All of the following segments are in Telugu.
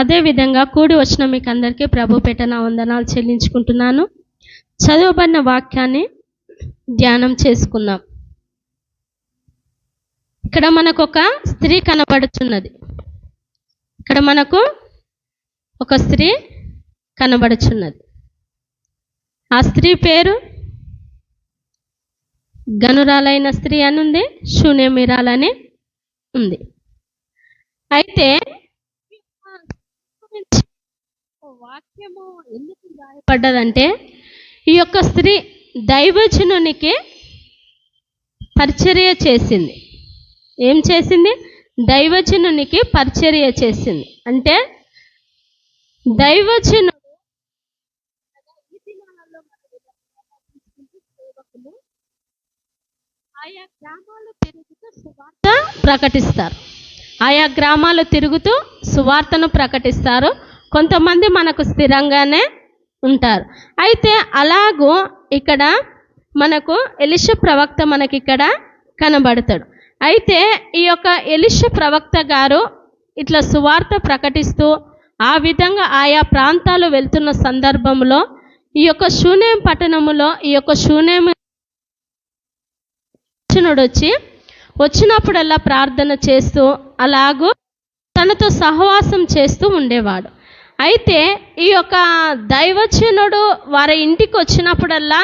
అదేవిధంగా కూడి వచ్చిన మీకు అందరికీ ప్రభు పెట్టన వందనాలు చెల్లించుకుంటున్నాను. చదువుబడిన వాక్యాన్ని ధ్యానం చేసుకుందాం. ఇక్కడ మనకు ఒక స్త్రీ కనబడుచున్నది. ఇక్కడ మనకు ఒక స్త్రీ కనబడుచున్నది. ఆ స్త్రీ పేరు గనురాలైన స్త్రీ అని ఉంది శూన్యమిరాలని ఉంది. అయితే వాక్యము ఎందుకు గాయపడ్డదంటే ఈ యొక్క స్త్రీ దైవజనునికి పరిచర్య చేసింది. ఏం చేసింది? దైవజనునికి పరిచర్య చేసింది. అంటే దైవజనుడు ఆయా గ్రామాలు తిరుగుతూ సువార్త ప్రకటిస్తారు. ఆయా గ్రామాలు తిరుగుతూ సువార్తను ప్రకటిస్తారు. కొంతమంది మనకు స్థిరంగానే ఉంటారు. అయితే అలాగూ ఇక్కడ మనకు ఎలిష ప్రవక్త మనకి ఇక్కడ కనబడతాడు. అయితే ఈ యొక్క ఎలిష ప్రవక్త గారు ఇట్లా సువార్త ప్రకటిస్తూ ఆ విధంగా ఆయా ప్రాంతాలు వెళ్తున్న సందర్భంలో ఈ యొక్క శూన్యం పట్టణములో ఈ యొక్క శూన్యం వచ్చి వచ్చినప్పుడల్లా ప్రార్థన చేస్తూ అలాగూ తనతో సహవాసం చేస్తూ ఉండేవాడు. అయితే ఈ యొక్క దైవజనుడు వారి ఇంటికి వచ్చినప్పుడల్లా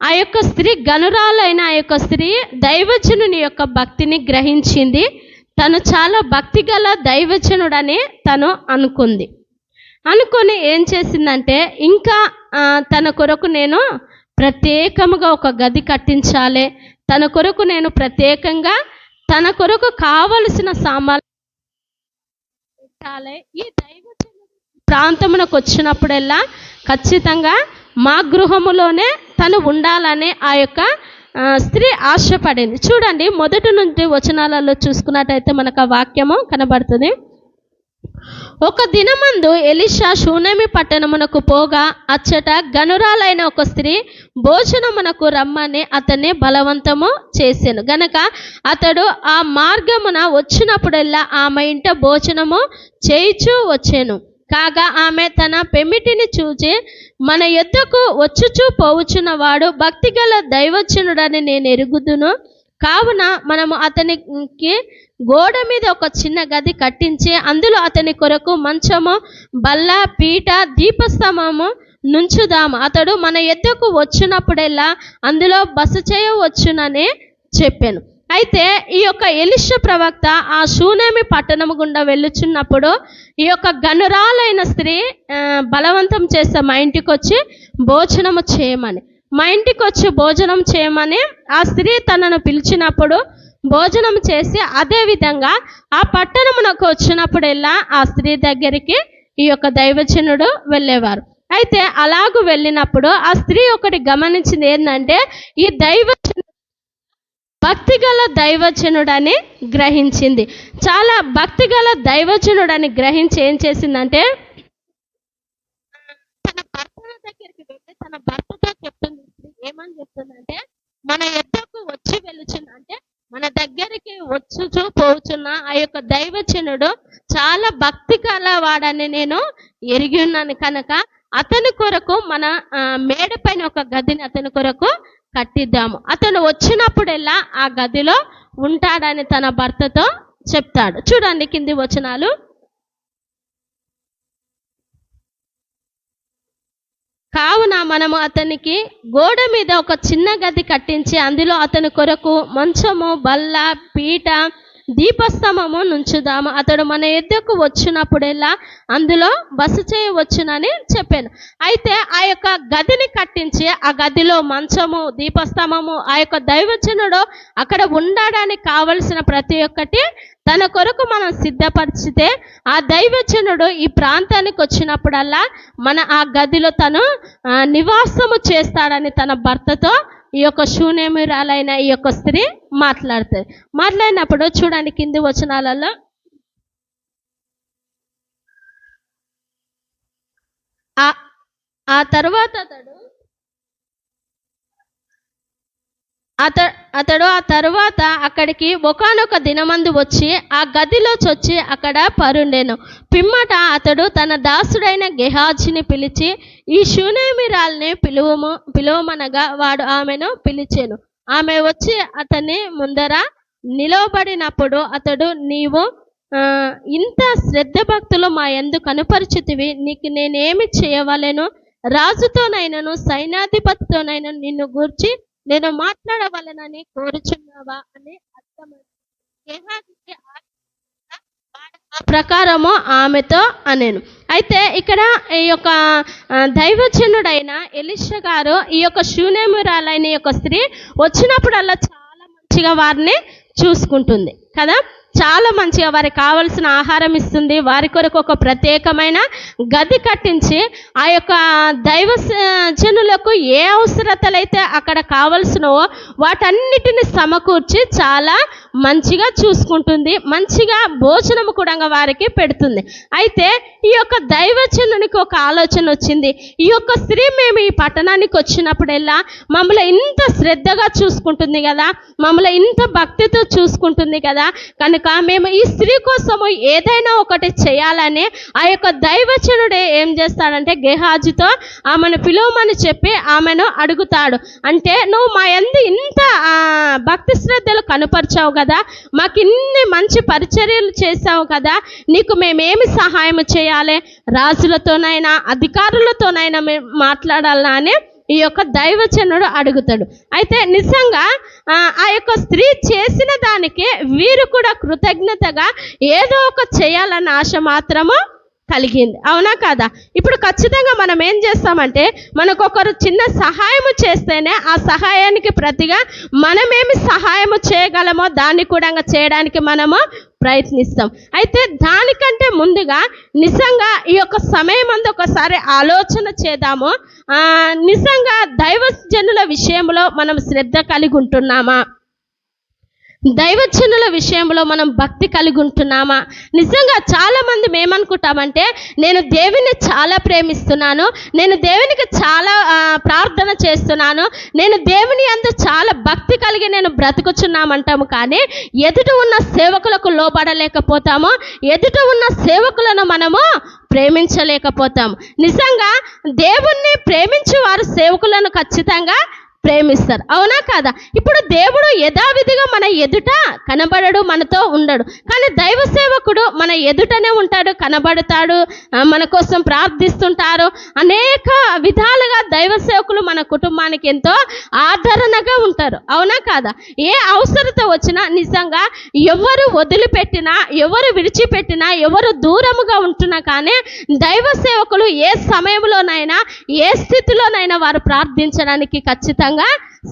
ఆ యొక్క స్త్రీ గనురాలైన ఆ యొక్క స్త్రీ దైవజనుని యొక్క భక్తిని గ్రహించింది. తను చాలా భక్తి గల దైవజనుడని తను అనుకుంది. అనుకొని ఏం చేసిందంటే ఇంకా తన కొరకు నేను ప్రత్యేకముగా ఒక గది కట్టించాలి. తన కొరకు నేను ప్రత్యేకంగా తన కొరకు కావలసిన సామాన్లు పెట్టాలి. ఈ దైవ ప్రాంతమునకు వచ్చినప్పుడల్లా ఖచ్చితంగా మా గృహములోనే తను ఉండాలనే ఆ యొక్క స్త్రీ ఆశపడింది. చూడండి మొదటి నుండి వచనాలలో చూసుకున్నట్టయితే మనకు ఆ వాక్యము కనబడుతుంది. ఒక దినమందు ఎలిషా శూనమి పట్టణమునకు పోగా అచ్చట గనురాలైన ఒక స్త్రీ భోజనమునకు రమ్మని అతన్ని బలవంతము చేశాను గనక అతడు ఆ మార్గమున వచ్చినప్పుడల్లా ఆమె ఇంట భోజనము చేయిచూ వచ్చాను. కాగా ఆమె తన పెమిటిని చూచి మన యొద్దకు వచ్చుచూ పోవచ్చున్న వాడు భక్తిగల దైవచనుడని నేను ఎరుగుదును. కావున మనము అతనికి గోడ మీద ఒక చిన్న గది కట్టించి అందులో అతని కొరకు మంచము బల్ల పీట దీపస్తంభము నుంచుదాము అతడు మన ఎద్దకు వచ్చినప్పుడల్లా అందులో బస చేయవచ్చునని చెప్పాను. అయితే ఈ యొక్క ఎలిష ప్రవక్త ఆ శూనేమి పట్టణము గుండా వెళ్ళుచున్నప్పుడు ఈ యొక్క గనురాలైన స్త్రీ బలవంతం చేస్తే మా ఇంటికి వచ్చి భోజనము చేయమని. మా ఇంటికి వచ్చి భోజనం చేయమని ఆ స్త్రీ తనను పిలిచినప్పుడు భోజనం చేసి అదే విధంగా ఆ పట్టణమునకు వచ్చినప్పుడెల్లా ఆ స్త్రీ దగ్గరికి ఈ యొక్క దైవజనుడు వెళ్ళేవారు. అయితే అలాగూ వెళ్ళినప్పుడు ఆ స్త్రీ ఒకటి గమనించింది ఏంటంటే ఈ దైవజనుడు భక్తిగల దైవజనుడని గ్రహించింది. చాలా భక్తిగల దైవజనుడని గ్రహించి ఏం చేసిందంటే తన భర్త దగ్గరికి వెళ్ళి తన భర్తతో చెప్తుంది ఏమని చెప్తుందంటే మన ఎద్దకు వచ్చి వెలుచున్న అంటే మన దగ్గరికి వచ్చుచు పోచున్న ఆ యొక్క దైవచనుడు చాలా భక్తి వాడని నేను ఎరిగి ఉన్నాను కనుక అతని కొరకు మన మేడ పైన ఒక గదిని అతని కొరకు కట్టిద్దాము. అతను వచ్చినప్పుడల్లా ఆ గదిలో ఉంటాడని తన భర్తతో చెప్తాడు. చూడండి కింది వచనాలు. కావున మనము అతనికి గోడ మీద ఒక చిన్న గది కట్టించి అందులో అతని కొరకు మంచము బల్ల పీట దీపస్తంభము నుంచుదాము. అతడు మన ఎద్దకు వచ్చినప్పుడల్లా అందులో బస చేయవచ్చునని చెప్పాను. అయితే ఆ యొక్క గదిని కట్టించి ఆ గదిలో మంచము దీపస్తంభము ఆ యొక్క దైవజనుడు అక్కడ ఉండడానికి కావలసిన ప్రతి ఒక్కటి తన కొరకు మనం సిద్ధపరిచితే ఆ దైవజనుడు ఈ ప్రాంతానికి వచ్చినప్పుడల్లా మన ఆ గదిలో తను నివాసము చేస్తాడని తన భర్తతో ఈ యొక్క శూన్యమురాలైన ఈ యొక్క స్త్రీ మాట్లాడుతుంది మాట్లాడినప్పుడు చూడండి కింది వచనాలలో. ఆ ఆ తర్వాత అతడు అత అతడు ఆ తరువాత అక్కడికి ఒకనొక దినమందు వచ్చి ఆ గదిలో చొచ్చి అక్కడ పరుండెను. పిమ్మట అతడు తన దాసుడైన గెహాజిని పిలిచి ఈ శూనేమిరాల్ని పిలువము పిలువమనగా వాడు ఆమెను పిలిచాను. ఆమె వచ్చి అతని ముందర నిలవబడినప్పుడు అతడు నీవు ఇంత శ్రద్ధ భక్తులు మా ఎందు కనుపరిచితివి. నీకు నేనేమి చేయవలెను? రాజుతోనైనను సైనాధిపతితోనైనా నిన్ను గూర్చి నేను మాట్లాడవలనని కోరుచున్నావా అని అర్థమైంది ఆ ప్రకారము ఆమెతో అనేను. అయితే ఇక్కడ ఈ యొక్క దైవజనుడైన ఎలిష గారు ఈ యొక్క శూన్యమురాలైన యొక్క స్త్రీ వచ్చినప్పుడల్లా చాలా మంచిగా వారిని చూసుకుంటుంది కదా? చాలా మంచిగా వారికి కావలసిన ఆహారం ఇస్తుంది. వారి కొరకు ఒక ప్రత్యేకమైన గది కట్టించి ఆ యొక్క దైవ జనులకు ఏ అవసరతలైతే అక్కడ కావలసినవో వాటన్నిటిని సమకూర్చి చాలా మంచిగా చూసుకుంటుంది. మంచిగా భోజనం కూడా వారికి పెడుతుంది. అయితే ఈ యొక్క దైవజనునికి ఒక ఆలోచన వచ్చింది. ఈ యొక్క స్త్రీ మేము ఈ పట్టణానికి వచ్చినప్పుడెల్లా మమ్మల్ని ఇంత శ్రద్ధగా చూసుకుంటుంది కదా. మమ్మల్ని ఇంత భక్తితో చూసుకుంటుంది కదా. కనుక మేము ఈ స్త్రీ కోసము ఏదైనా ఒకటి చేయాలని ఆ యొక్క దైవచనుడే ఏం చేస్తాడంటే గెహాజుతో ఆమెను పిలువమని చెప్పి ఆమెను అడుగుతాడు. అంటే నువ్వు మా ఎందు ఇంత భక్తి శ్రద్ధలు కనుపరిచావు కదా మాకు ఇన్ని మంచి పరిచర్యలు చేసావు కదా నీకు మేమేమి సహాయం చేయాలి? రాజులతోనైనా అధికారులతోనైనా మేము మాట్లాడాలని అని ఈ యొక్క దైవచనుడు అడుగుతాడు. అయితే నిజంగా ఆ, యొక్క స్త్రీ చేసిన దానికి వీరు కూడా కృతజ్ఞతగా ఏదో ఒక చేయాలన్న ఆశ మాత్రము కలిగింది. అవునా కాదా? ఇప్పుడు ఖచ్చితంగా మనం ఏం చేస్తామంటే మనకు ఒకరు చిన్న సహాయము చేస్తేనే ఆ సహాయానికి ప్రతిగా మనమేమి సహాయము చేయగలమో దాన్ని కూడా చేయడానికి మనము ప్రయత్నిస్తాం. అయితే దానికంటే ముందుగా నిజంగా ఈ యొక్క సమయం అందు ఒకసారి ఆలోచన చేద్దాము. నిజంగా దైవజనుల విషయంలో మనం శ్రద్ధ కలిగి ఉంటున్నామా? దైవచనుల విషయంలో మనం భక్తి కలిగి ఉంటున్నామా? నిజంగా చాలా మంది ఏమనుకుంటామంటే నేను దేవుని చాలా ప్రేమిస్తున్నాను నేను దేవునికి చాలా ప్రార్థన చేస్తున్నాను నేను దేవుని అందు చాలా భక్తి కలిగి నేను బ్రతుకుచున్నామంటాము కానీ ఎదుట ఉన్న సేవకులకు లోబడలేకపోతాము ఎదుట ఉన్న సేవకులను మనము ప్రేమించలేకపోతాం నిజంగా దేవుణ్ణి ప్రేమించే వారు సేవకులను ఖచ్చితంగా ప్రేమిస్తారు. అవునా కాదా? ఇప్పుడు దేవుడు యథావిధిగా మన ఎదుట కనబడడు మనతో ఉండడు. కానీ దైవ సేవకుడు మన ఎదుటనే ఉంటాడు కనబడతాడు మన కోసం ప్రార్థిస్తుంటారు. అనేక విధాలుగా దైవ సేవకులు మన కుటుంబానికి ఎంతో ఆదరణగా ఉంటారు. అవునా కాదా? ఏ అవసరత వచ్చినా నిజంగా ఎవరు వదిలిపెట్టినా ఎవరు విడిచిపెట్టినా ఎవరు దూరముగా ఉంటున్నా కానీ దైవ సేవకులు ఏ సమయంలోనైనా ఏ స్థితిలోనైనా వారు ప్రార్థించడానికి ఖచ్చితంగా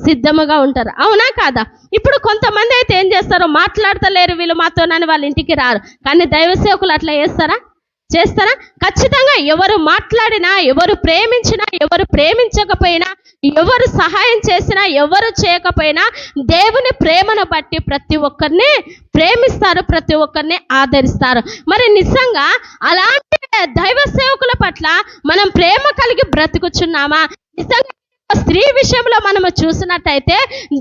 సిద్ధముగా ఉంటారు. అవునా కాదా? ఇప్పుడు కొంతమంది అయితే ఏం చేస్తారు మాట్లాడతలేరు వీళ్ళు మాతోనని వాళ్ళ ఇంటికి రారు. కానీ దైవ సేవకులు అట్లా చేస్తారా? చేస్తారా? ఖచ్చితంగా ఎవరు మాట్లాడినా ఎవరు ప్రేమించినా ఎవరు ప్రేమించకపోయినా ఎవరు సహాయం చేసినా ఎవరు చేయకపోయినా దేవుని ప్రేమను బట్టి ప్రతి ఒక్కరిని ప్రేమిస్తారు ప్రతి ఒక్కరిని ఆదరిస్తారు. మరి నిజంగా అలాంటి దైవ సేవకుల పట్ల మనం ప్రేమ కలిగి బ్రతుకుచున్నామా? నిజంగా స్త్రీ విషయంలో మనము చూసినట్టయితే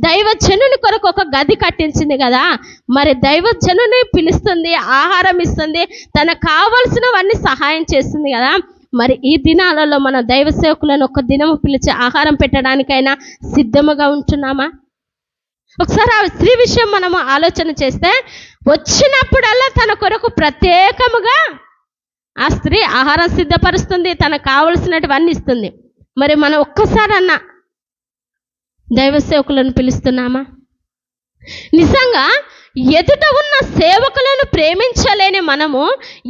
దైవజనుని కొరకు ఒక గది కట్టించింది కదా. మరి దైవజనుని పిలుస్తుంది ఆహారం ఇస్తుంది తనకు కావలసినవన్నీ సహాయం చేస్తుంది కదా. మరి ఈ దినాలలో మన దైవ సేవకులను ఒక దినము పిలిచి ఆహారం పెట్టడానికైనా సిద్ధముగా ఉంటున్నామా? ఒకసారి ఆ స్త్రీ విషయం మనము ఆలోచన చేస్తే వచ్చినప్పుడల్లా తన కొరకు ప్రత్యేకముగా ఆ స్త్రీ ఆహారం సిద్ధపరుస్తుంది తనకు కావలసినటువన్నీ ఇస్తుంది. మరి మనం ఒక్కసారన్నా దైవ సేవకులను పిలుస్తున్నామా? నిజంగా ఎదుట ఉన్న సేవకులను ప్రేమించలేని మనము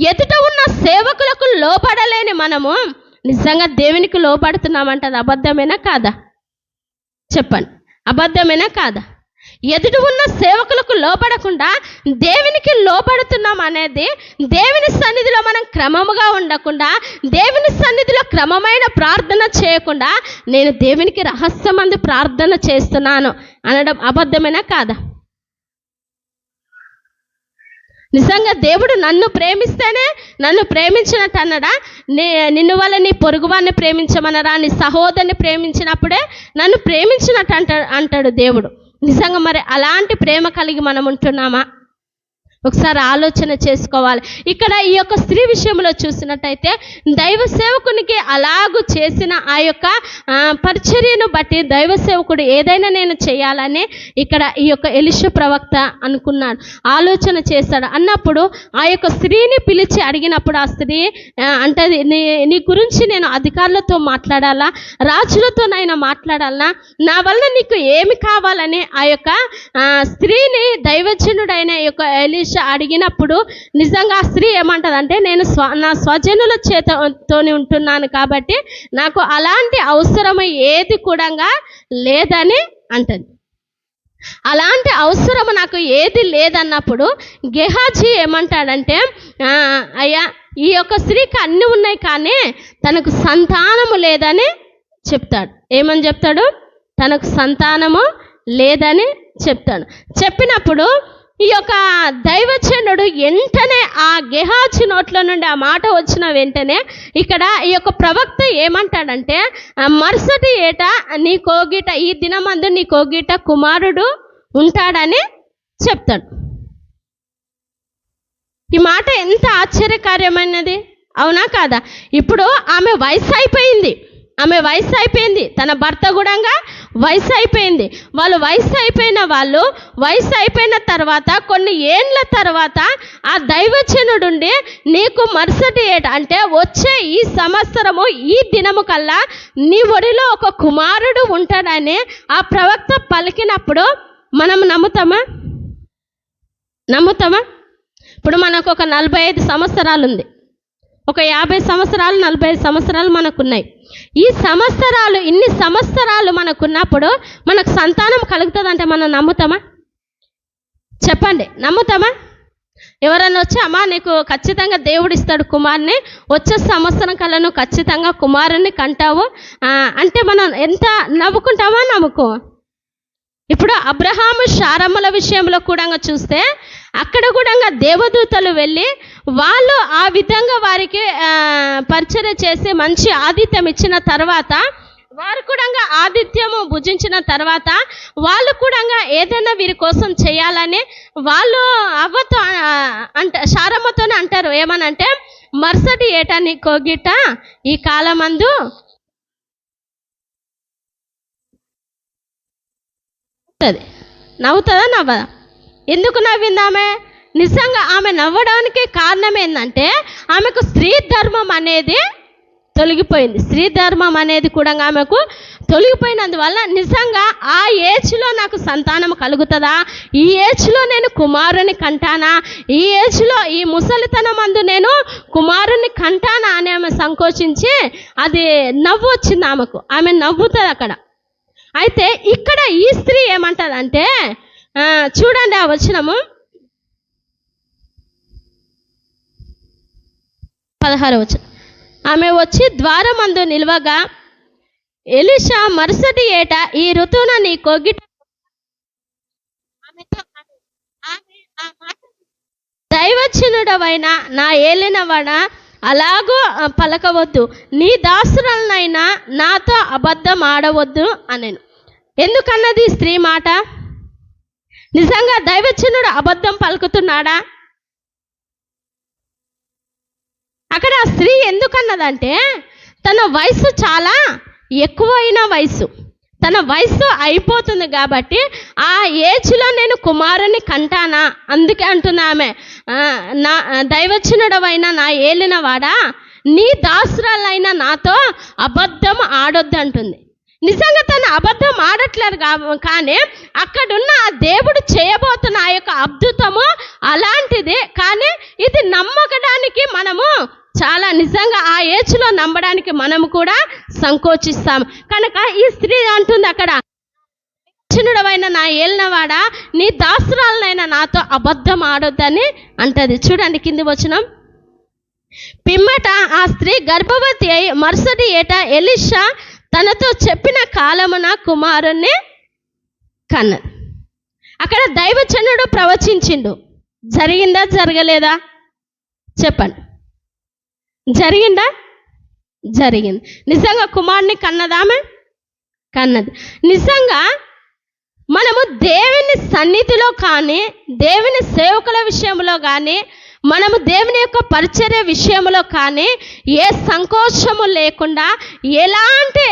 ఎదుట ఉన్న సేవకులకు లోపడలేని మనము నిజంగా దేవునికి లోపడుతున్నామంటే అది అబద్ధమేనా కాదా? చెప్పండి. అబద్ధమేనా కాదా? ఎదుటి ఉన్న సేవకులకు లోపడకుండా దేవునికి లోపడుతున్నాం అనేది దేవుని సన్నిధిలో మనం క్రమముగా ఉండకుండా దేవుని సన్నిధిలో క్రమమైన ప్రార్థన చేయకుండా నేను దేవునికి రహస్యమంది ప్రార్థన చేస్తున్నాను అనడం అబద్ధమేనా కాదా? నిజంగా దేవుడు నన్ను ప్రేమిస్తేనే నన్ను ప్రేమించినట్టు అన్నడా? నే నిన్ను వల్ల నీ పొరుగువాన్ని ప్రేమించమనరా? నీ సహోదరిని ప్రేమించినప్పుడే నన్ను ప్రేమించినట్టు అంట అంటాడు దేవుడు. నిజంగా మరి అలాంటి ప్రేమ కలిగి మనం ఉంటున్నామా ఒకసారి ఆలోచన చేసుకోవాలి. ఇక్కడ ఈ యొక్క స్త్రీ విషయంలో చూసినట్టయితే దైవ సేవకునికి అలాగు చేసిన ఆ యొక్క పరిచర్యను బట్టి దైవ సేవకుడు ఏదైనా నేను చేయాలని ఇక్కడ ఈ యొక్క ఎలిష ప్రవక్త అనుకున్నాడు. ఆలోచన చేశాడు. అన్నప్పుడు ఆ యొక్క స్త్రీని పిలిచి అడిగినప్పుడు ఆ స్త్రీ అంటది నీ నీ గురించి నేను అధికారులతో మాట్లాడాలా? రాజులతోనైనా మాట్లాడాలా? నా వల్ల నీకు ఏమి కావాలని ఆ యొక్క స్త్రీని దైవజనుడైన ఈ యొక్క ఎలిష అడిగినప్పుడు నిజంగా ఆ స్త్రీ ఏమంటదంటే నేను స్వ నా స్వజనుల చేతతోని ఉంటున్నాను కాబట్టి నాకు అలాంటి అవసరం ఏది కూడా లేదని అంటది. అలాంటి అవసరం నాకు ఏది లేదన్నప్పుడు గెహాజీ ఏమంటాడంటే అయ్యా ఈ యొక్క స్త్రీకి అన్నీ ఉన్నాయి కానీ తనకు సంతానము లేదని చెప్తాడు. ఏమని చెప్తాడు? తనకు సంతానము లేదని చెప్తాడు. చెప్పినప్పుడు ఈ యొక్క దైవచనుడు వెంటనే ఆ గెహాచి నోట్ల నుండి ఆ మాట వచ్చిన వెంటనే ఇక్కడ ఈ యొక్క ప్రవక్త ఏమంటాడంటే మరుసటి ఏట నీ కోగిట ఈ దినమందు నీ కోగిట కుమారుడు ఉంటాడని చెప్తాడు. ఈ మాట ఎంత ఆశ్చర్యకార్యమైనది? అవునా కాదా? ఇప్పుడు ఆమె వయసు అయిపోయింది. ఆమె వయసు అయిపోయింది. తన భర్త కూడా వయసు అయిపోయింది. వాళ్ళు వయసు అయిపోయిన వాళ్ళు వయసు అయిపోయిన తర్వాత కొన్ని ఏండ్ల తర్వాత ఆ దైవచనుడుండి నీకు మరుసటి ఏట అంటే వచ్చే ఈ సంవత్సరము ఈ దినము కల్లా నీ ఒడిలో ఒక కుమారుడు ఉంటాడని ఆ ప్రవక్త పలికినప్పుడు మనం నమ్ముతామా? నమ్ముతామా? ఇప్పుడు మనకు ఒక నలభై ఐదు సంవత్సరాలు ఉంది ఒక యాభై సంవత్సరాలు నలభై ఐదు సంవత్సరాలు మనకున్నాయి. ఈ సంవత్సరాలు ఇన్ని సంవత్సరాలు మనకున్నప్పుడు మనకు సంతానం కలుగుతుందంటే మనం నమ్ముతామా? చెప్పండి నమ్ముతామా? ఎవరైనా వచ్చి అమ్మా నీకు ఖచ్చితంగా దేవుడు ఇస్తాడు కుమారుని. వచ్చే సంవత్సరం కల్లా నువ్వు ఖచ్చితంగా కుమారుని కంటావు. అంటే మనం ఎంత నవ్వుకుంటామా నమ్ముకో ఇప్పుడు అబ్రహాము శారమ్మల విషయంలో కూడా చూస్తే అక్కడ కూడా దేవదూతలు వెళ్ళి వాళ్ళు ఆ విధంగా వారికి పరిచయం చేసి మంచి ఆతిథ్యం ఇచ్చిన తర్వాత వారు కూడా ఆతిథ్యము భుజించిన తర్వాత వాళ్ళు కూడా ఏదైనా వీరి కోసం చేయాలని వాళ్ళు అవ్వతో అంట శారమ్మతోనే అంటారు. ఏమనంటే మరుసటి ఏటా నీ కోగిట ఈ కాలమందు నవ్వుతుందా నవ్వదా? ఎందుకు నవ్వింది ఆమె నిజంగా ఆమె నవ్వడానికి కారణం ఏంటంటే ఆమెకు స్త్రీ ధర్మం అనేది తొలగిపోయింది. స్త్రీ ధర్మం అనేది కూడా ఆమెకు తొలగిపోయినందువల్ల నిజంగా ఆ ఏజ్లో నాకు సంతానం కలుగుతుందా? ఈ ఏజ్లో నేను కుమారుని కంటానా? ఈ ఏజ్లో ఈ ముసలితనం అందు నేను కుమారుని కంటానా అని ఆమె సంకోచించి అది నవ్వు వచ్చింది ఆమెకు. ఆమె నవ్వుతుంది అక్కడ. అయితే ఇక్కడ ఈ స్త్రీ ఏమంటదంటే చూడండి ఆ వచనము. పదహారు వచనం. ఆమె వచ్చి ద్వారమందు నిల్వగా ఎలిషా మరుసటి ఏట ఈ ఋతువున నీ కొగిట ఆమెతో దైవచనుడవైన నా ఏలినవాడ అలాగూ పలకవద్దు. నీ దాసురాలనైనా నాతో అబద్ధం ఆడవద్దు అనెను. ఎందుకన్నది స్త్రీ మాట? నిజంగా దైవచనుడు అబద్ధం పలుకుతున్నాడా? అక్కడ ఆ స్త్రీ ఎందుకన్నదంటే తన వయసు చాలా ఎక్కువైన వయసు తన వయసు అయిపోతుంది కాబట్టి ఆ ఏజ్లో నేను కుమారుని కంటానా? అందుకే అంటున్నా ఆమె నా దైవచనుడవైన నా ఏలినవాడా? నీ దాసురాలైన నాతో అబద్ధం ఆడొద్దు అంటుంది నిజంగా తను అబద్ధం ఆడట్లేదు కానీ అక్కడున్న ఆ దేవుడు చేయబోతున్న ఆ యొక్క అద్భుతము అలాంటిది. కానీ ఇది నమ్మకడానికి మనము చాలా నిజంగా ఆ ఏజ్లో నమ్మడానికి మనము కూడా సంకోచిస్తాం. కనుక ఈ స్త్రీ అంటుంది అక్కడ చిన్నుడవైన నా ఏలినవాడా నీ దాసురాలనైనా నాతో అబద్ధం ఆడొద్దని అంటది. చూడండి కింది వచనం. పిమ్మట ఆ స్త్రీ గర్భవతి అయి మరుసటి ఏట ఎలిషా తనతో చెప్పిన కాలమున కుమారుణ్ణి కన్న అక్కడ దైవచనుడు ప్రవచించిండు. జరిగిందా జరగలేదా? చెప్పండి. జరిగిందా? జరిగింది. నిజంగా కుమారుని కన్నదామె కన్నది. నిజంగా మనము దేవుని సన్నిధిలో కానీ దేవుని సేవకుల విషయంలో కానీ మనము దేవుని యొక్క పరిచర్య విషయంలో కానీ ఏ సంకోచము లేకుండా ఎలాంటి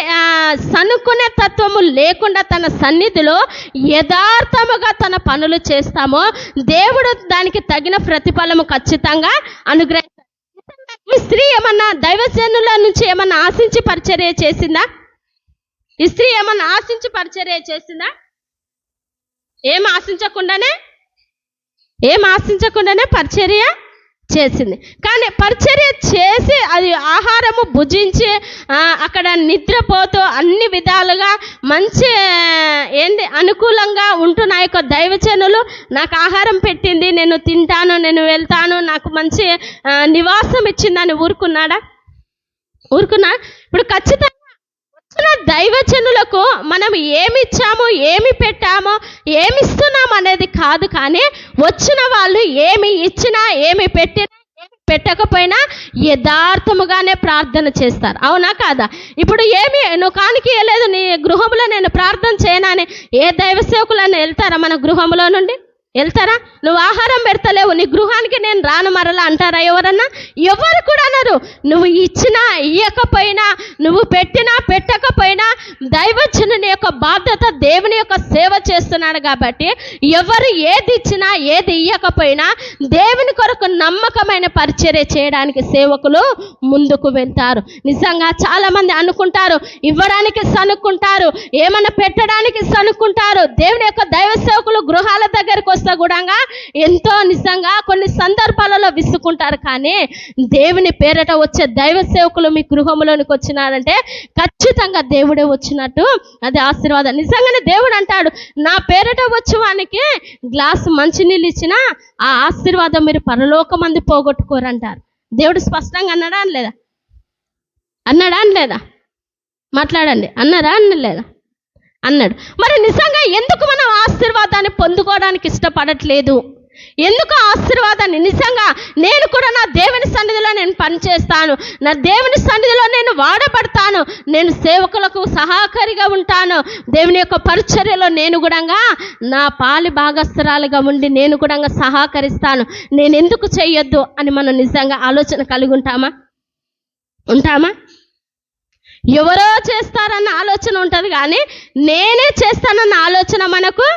సనుకునే తత్వము లేకుండా తన సన్నిధిలో యథార్థముగా తన పనులు చేస్తామో దేవుడు దానికి తగిన ప్రతిఫలము ఖచ్చితంగా అనుగ్రహిస్తాడు. ఈ స్త్రీ ఏమన్నా దైవజనుల నుంచి ఏమన్నా ఆశించి పరిచర్య చేసిందా? ఈ స్త్రీ ఏమన్నా ఆశించి పరిచర్య చేసిందా? ఏం ఆశించకుండానే? ఏం ఆశించకుండానే పరిచర్య చేసింది. కానీ పరిచర్య చేసి అది ఆహారము భుజించి అక్కడ నిద్రపోతూ అన్ని విధాలుగా మంచి ఏంది అనుకూలంగా ఉంటూ నా యొక్క దైవజనులు నాకు ఆహారం పెట్టింది నేను తింటాను నేను వెళ్తాను నాకు మంచి నివాసం ఇచ్చిందని ఊరుకున్నాడా? ఊరుకున్నా? ఇప్పుడు ఖచ్చితంగా వచ్చిన దైవజనులకు మనం ఏమి ఇచ్చాము ఏమి పెట్టామో ఏమి ఇస్తున్నాం అనేది కాదు కానీ వచ్చిన వాళ్ళు ఏమి ఇచ్చినా ఏమి పెట్టినా ఏమి పెట్టకపోయినా యథార్థముగానే ప్రార్థన చేస్తారు. అవునా కాదా? ఇప్పుడు ఏమి నువ్వు కానికి లేదు నీ గృహంలో నేను ప్రార్థన చేయనని ఏ దైవ సేవకులను వెళ్తారా మన గృహంలో నుండి? వెళ్తారా? నువ్వు ఆహారం పెడతలేవు నీ గృహానికి నేను రాను మరలా అంటారా ఎవరన్నా? ఎవరు కూడా అన్నారు నువ్వు ఇచ్చినా ఇయ్యకపోయినా నువ్వు పెట్టినా పెట్టకపోయినా దైవజనుని యొక్క బాధ్యత దేవుని యొక్క సేవ చేస్తున్నాడు కాబట్టి ఎవరు ఏది ఇచ్చినా ఏది ఇయ్యకపోయినా దేవుని కొరకు నమ్మకమైన పరిచర్య చేయడానికి సేవకులు ముందుకు వెళ్తారు. నిజంగా చాలామంది అనుకుంటారు ఇవ్వడానికి సనుక్కుంటారు ఏమైనా పెట్టడానికి సనుక్కుంటారు దేవుని యొక్క దైవ దగ్గరకు కూడా ఎంతో నిజంగా కొన్ని సందర్భాలలో విసుకుంటారు. కానీ దేవుని పేరట వచ్చే దైవ సేవకులు మీ గృహంలోనికి వచ్చినారంటే ఖచ్చితంగా దేవుడే వచ్చినట్టు అది ఆశీర్వాదం. నిజంగానే దేవుడు అంటాడు నా పేరట వచ్చేవానికి గ్లాస్ గ్లాసు మంచినీళ్ళు ఇచ్చినా ఆ ఆశీర్వాదం మీరు పరలోకమంది పోగొట్టుకోరంటారు. దేవుడు స్పష్టంగా అన్నాడా అని లేదా అన్నాడా అని లేదా మాట్లాడండి. అన్నారా అని లేదా అన్నాడు. మరి నిజంగా ఎందుకు మనం ఆశీర్వాదాన్ని పొందుకోవడానికి ఇష్టపడట్లేదు? ఎందుకు ఆశీర్వాదాన్ని? నిజంగా నేను కూడా నా దేవుని సన్నిధిలో నేను పనిచేస్తాను. నా దేవుని సన్నిధిలో నేను వాడబడతాను. నేను సేవకులకు సహకారిగా ఉంటాను. దేవుని యొక్క పరిచర్యలో నేను కూడా నా పాలి భాగస్థరాలుగా ఉండి నేను కూడా సహకరిస్తాను. నేను ఎందుకు చేయొద్దు అని మనం నిజంగా ఆలోచన కలిగి ఉంటామా? ఉంటామా? ఎవరో చేస్తారన్న ఆలోచన ఉంటుంది కానీ నేనే చేస్తానన్న ఆలోచన మనకు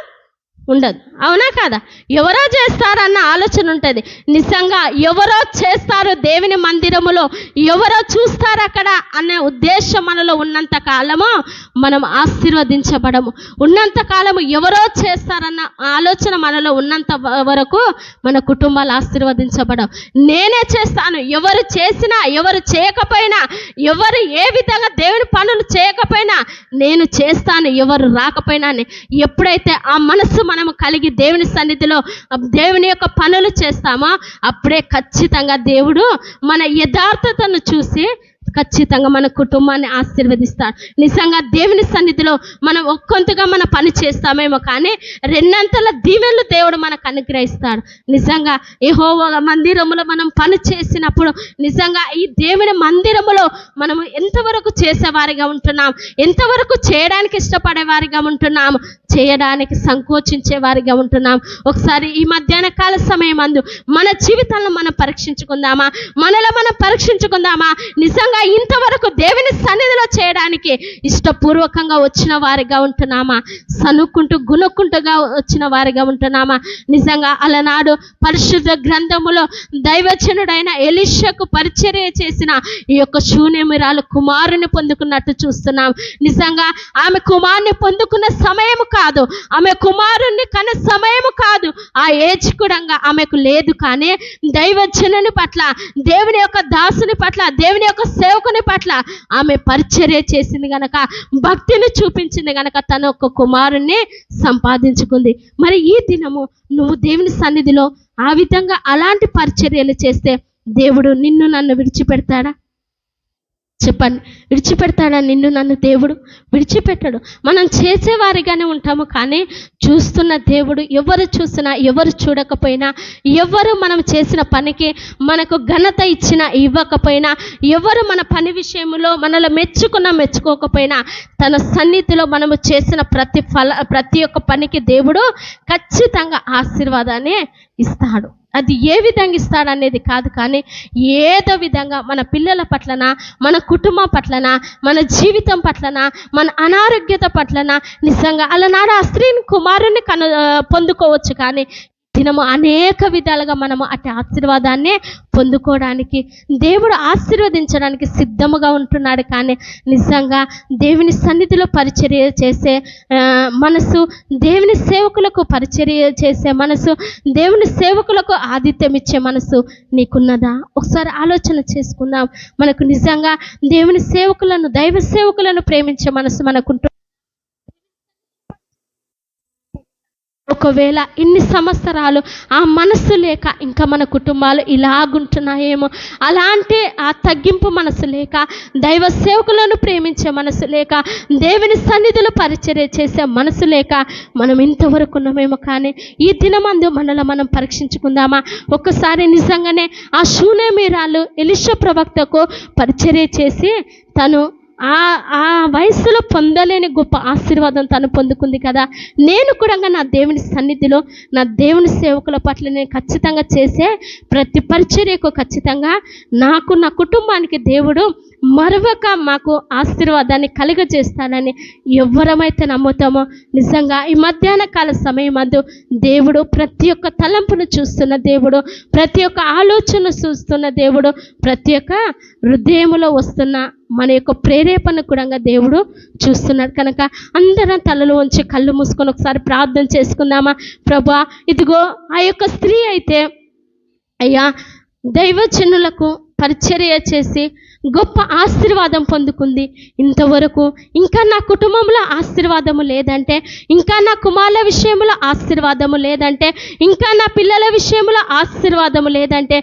ఉండదు. అవునా కాదా? ఎవరో చేస్తారన్న ఆలోచన ఉంటుంది. నిజంగా ఎవరో చేస్తారు దేవుని మందిరములో ఎవరో చూస్తారు అక్కడ అనే ఉద్దేశం మనలో ఉన్నంత కాలము మనం ఆశీర్వదించబడము. ఉన్నంత కాలము ఎవరో చేస్తారన్న ఆలోచన మనలో ఉన్నంత వరకు మన కుటుంబాలు ఆశీర్వదించబడవు. నేనే చేస్తాను. ఎవరు చేసినా ఎవరు చేయకపోయినా ఎవరు ఏ విధంగా దేవుని పనులు చేయకపోయినా నేను చేస్తాను ఎవరు రాకపోయినా అని. ఎప్పుడైతే ఆ మనస్సు మనము కలిగి దేవుని సన్నిధిలో దేవుని యొక్క పనులు చేస్తామో అప్పుడే ఖచ్చితంగా దేవుడు మన యథార్థతను చూసి ఖచ్చితంగా మన కుటుంబాన్ని ఆశీర్వదిస్తాడు నిజంగా దేవుని సన్నిధిలో మనం ఒక్కొంతగా మన పని చేస్తామేమో కానీ రెండంతల దీవెనలు దేవుడు మనకు అనుగ్రహిస్తాడు నిజంగా ఏహో మందిరములో మనం పని చేసినప్పుడు నిజంగా ఈ దేవుని మందిరములో మనము ఎంతవరకు చేసేవారిగా ఉంటున్నాం? ఎంతవరకు చేయడానికి ఇష్టపడేవారిగా ఉంటున్నాము ఉంటున్నాం? చేయడానికి సంకోచించే వారిగా ఉంటున్నాం? ఒకసారి ఈ మధ్యాహ్న కాల సమయం అందు మన జీవితాలను మనం పరీక్షించుకుందామా? మనలో మనం పరీక్షించుకుందామా? నిజంగా ainda కొరకు దేవుని సన్నిధిలో చేయడానికి ఇష్టపూర్వకంగా వచ్చిన వారిగా ఉంటున్నామా? సనుక్కుంటూ గునుక్కుంటూగా వచ్చిన వారిగా ఉంటున్నామా? నిజంగా అలనాడు పరిశుద్ధ గ్రంథములో దైవచనుడైన ఎలిషకు పరిచర్య చేసిన ఈ యొక్క శూన్యమిరాలు కుమారుని పొందుకున్నట్టు చూస్తున్నాం. నిజంగా ఆమె కుమారుని పొందుకున్న సమయం కాదు. ఆమె కుమారుణ్ణి కన్న సమయం కాదు. ఆ ఏజ్ కూడా ఆమెకు లేదు కానీ దైవజనుని పట్ల దేవుని యొక్క దాసుని పట్ల దేవుని యొక్క సేవకుని పట్ల ఆమె పరిచర్య చేసింది గనక భక్తిని చూపించింది గనక తన ఒక కుమారుణ్ణి సంపాదించుకుంది. మరి ఈ దినము నువ్వు దేవుని సన్నిధిలో ఆ విధంగా అలాంటి పరిచర్యలు చేస్తే దేవుడు నిన్ను నన్ను విడిచిపెడతాడా? చెప్పండి విడిచిపెడతాడా నిన్ను నన్ను దేవుడు? విడిచిపెట్టడు. మనం చేసేవారిగానే ఉంటాము కానీ చూస్తున్న దేవుడు ఎవరు చూసినా ఎవరు చూడకపోయినా ఎవరు మనం చేసిన పనికి మనకు ఘనత ఇచ్చినా ఇవ్వకపోయినా ఎవరు మన పని విషయంలో మనలో మెచ్చుకున్నా మెచ్చుకోకపోయినా తన సన్నిధిలో మనము చేసిన ప్రతి ఫల ప్రతి ఒక్క పనికి దేవుడు ఖచ్చితంగా ఆశీర్వాదాన్ని ఇస్తాడు. అది ఏ విధంగా ఇస్తాడు అనేది కాదు కానీ ఏదో విధంగా మన పిల్లల పట్లన మన కుటుంబం పట్లన మన జీవితం పట్లన మన అనారోగ్యత పట్లన నిజంగా అలనాడు ఆ స్త్రీని కుమారుణ్ణి కను పొందుకోవచ్చు కానీ దినము అనేక విధాలుగా మనము అటు ఆశీర్వాదాన్ని పొందుకోవడానికి దేవుడు ఆశీర్వదించడానికి సిద్ధముగా ఉంటున్నాడు. కానీ నిజంగా దేవుని సన్నిధిలో పరిచర్య చేసే మనసు దేవుని సేవకులకు పరిచర్య చేసే మనసు దేవుని సేవకులకు ఆతిథ్యం ఇచ్చే మనసు నీకున్నదా? ఒకసారి ఆలోచన చేసుకుందాం. మనకు నిజంగా దేవుని సేవకులను దైవ సేవకులను ప్రేమించే మనసు మనకుంటుంది? ఒకవేళ ఇన్ని సంవత్సరాలు ఆ మనస్సు లేక ఇంకా మన కుటుంబాలు ఇలాగుంటున్నాయేమో అలాంటి ఆ తగ్గింపు మనసు లేక దైవ సేవకులను ప్రేమించే మనసు లేక దేవుని సన్నిధిలో పరిచర్య చేసే మనసు లేక మనం ఇంతవరకు ఉన్నామేమో కానీ ఈ దినమందు మనలో మనం పరీక్షించుకుందామా? ఒక్కసారి నిజంగానే ఆ శూన్యమీరాలు ఎలిష ప్రవక్తకు పరిచర్య చేసి తను ఆ ఆ వయసులో పొందలేని గొప్ప ఆశీర్వాదం తను పొందుకుంది కదా. నేను కూడా నా దేవుని సన్నిధిలో నా దేవుని సేవకుల పట్ల నేను ఖచ్చితంగా చేసే ప్రతి పరిచర్యకు ఖచ్చితంగా నాకు నా కుటుంబానికి దేవుడు మరొక మాకు ఆశీర్వాదాన్ని కలుగజేస్తానని ఎవరమైతే నమ్ముతామో నిజంగా ఈ మధ్యాహ్న కాల సమయం అందు దేవుడు ప్రతి ఒక్క తలంపును చూస్తున్న దేవుడు ప్రతి ఒక్క ఆలోచన చూస్తున్న దేవుడు ప్రతి ఒక్క హృదయములో వస్తున్న మన యొక్క ప్రేరేపణ కూడా దేవుడు చూస్తున్నాడు. కనుక అందరం తలలు ఉంచి కళ్ళు మూసుకొని ఒకసారి ప్రార్థన చేసుకుందామా? ప్రభా ఇదిగో ఆ యొక్క స్త్రీ అయితే అయ్యా దైవజనులకు పరిచర్య చేసి గొప్ప ఆశీర్వాదం పొందుకుంది. ఇంతవరకు ఇంకా నా కుటుంబంలో ఆశీర్వాదము లేదంటే ఇంకా నా కుమారుల విషయంలో ఆశీర్వాదము లేదంటే ఇంకా నా పిల్లల విషయంలో ఆశీర్వాదము లేదంటే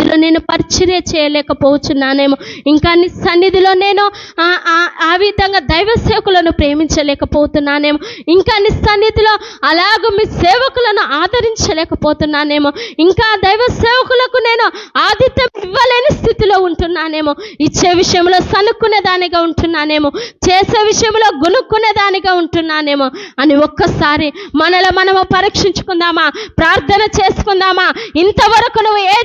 సన్నిధిలో నేను పరిచర్య చేయలేకపోతున్నానేమో. ఇంకా నీ సన్నిధిలో నేను ఆ, విధంగా దైవ సేవకులను ప్రేమించలేకపోతున్నానేమో. ఇంకా నీ సన్నిధిలో అలాగ మీ సేవకులను ఆదరించలేకపోతున్నానేమో. ఇంకా దైవ సేవకులకు నేను ఆతిథ్యం ఇవ్వలేని స్థితిలో ఉంటున్నానేమో. ఇచ్చే విషయంలో సనుక్కునేదానిగా ఉంటున్నానేమో. చేసే విషయంలో గునుక్కునేదానిగా ఉంటున్నానేమో. అని ఒక్కసారి మనలో మనము పరీక్షించుకుందామా? ప్రార్థన చేసుకుందామా? ఇంతవరకు నువ్వు ఏ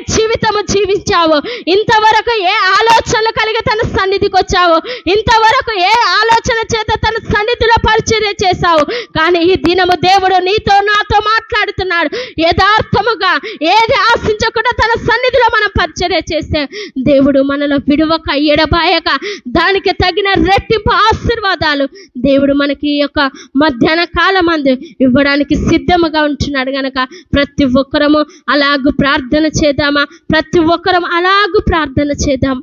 నువ్వు జీవించావు. ఇంతవరకు ఏ ఆలోచనలు కలిగి తన సన్నిధికి వచ్చావు? ఇంతవరకు ఏ ఆలోచన చేత తన సన్నిధిలో పరిచర్య చేశావు? కానీ ఈ దినము దేవుడు నీతో నాతో మాట్లాడుతున్నాడు. యథార్థముగా ఏది ఆశించకుండా తన సన్నిధిలో మనం పరిచర్య చేస్తే దేవుడు మనలో విడువక ఎడబాయక దానికి తగిన రెట్టింపు ఆశీర్వాదాలు దేవుడు మనకి ఈ యొక్క మధ్యాహ్న కాలం అందు ఇవ్వడానికి సిద్ధముగా ఉంటున్నాడు గనక ప్రతి ఒక్కరము అలాగూ ప్రార్థన చేద్దామా? ప్రతి ఒక్కరం అలాగూ ప్రార్థన చేద్దాం.